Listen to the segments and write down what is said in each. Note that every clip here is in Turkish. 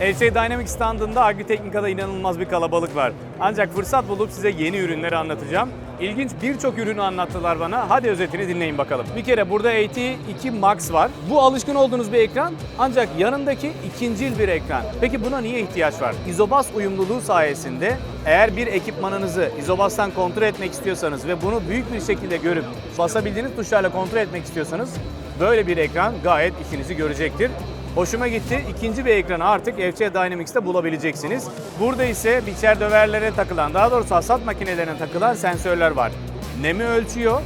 LC Dynamics standında Agriteknika'da inanılmaz bir kalabalık var. Ancak fırsat bulup size yeni ürünleri anlatacağım. İlginç birçok ürünü anlattılar bana. Hadi özetini dinleyin bakalım. Bir kere burada AT2 Max var. Bu alışkın olduğunuz bir ekran ancak yanındaki ikincil bir ekran. Peki buna niye ihtiyaç var? Izobas uyumluluğu sayesinde eğer bir ekipmanınızı Izobas'tan kontrol etmek istiyorsanız ve bunu büyük bir şekilde görüp basabildiğiniz tuşlarla kontrol etmek istiyorsanız böyle bir ekran gayet işinizi görecektir. Hoşuma gitti. İkinci bir ekranı artık FC Dynamics'te bulabileceksiniz. Burada ise biçer döverlere takılan, daha doğrusu hasat makinelerine takılan sensörler var. Nemi ölçüyor.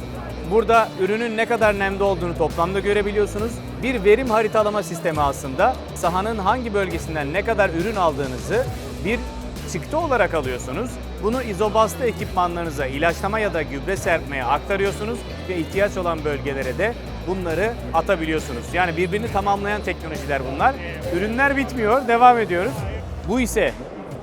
Burada ürünün ne kadar nemde olduğunu toplamda görebiliyorsunuz. Bir verim haritalama sistemi aslında. Sahanın hangi bölgesinden ne kadar ürün aldığınızı bir çıktı olarak alıyorsunuz. Bunu izobaslı ekipmanlarınıza ilaçlama ya da gübre serpmeye aktarıyorsunuz ve ihtiyaç olan bölgelere de bunları atabiliyorsunuz. Yani birbirini tamamlayan teknolojiler bunlar. Ürünler bitmiyor, devam ediyoruz. Bu ise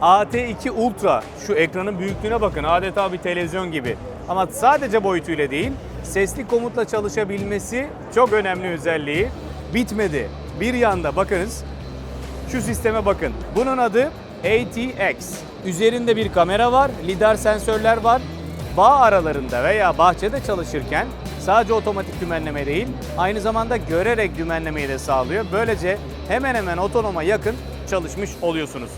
AT2 Ultra. Şu ekranın büyüklüğüne bakın. Adeta bir televizyon gibi. Ama sadece boyutuyla değil, sesli komutla çalışabilmesi çok önemli özelliği. Bitmedi. Bir yanda bakınız şu sisteme bakın. Bunun adı ATX. Üzerinde bir kamera var, lidar sensörler var. Bağ aralarında veya bahçede çalışırken sadece otomatik dümenleme değil, aynı zamanda görerek dümenlemeyi de sağlıyor. Böylece hemen hemen otonoma yakın çalışmış oluyorsunuz.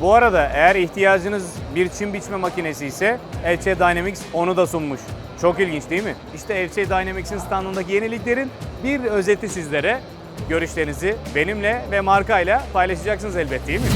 Bu arada eğer ihtiyacınız bir çim biçme makinesi ise LC Dynamics onu da sunmuş. Çok ilginç değil mi? İşte LC Dynamics'in standındaki yeniliklerin bir özeti sizlere. Görüşlerinizi benimle ve markayla paylaşacaksınız elbet değil mi?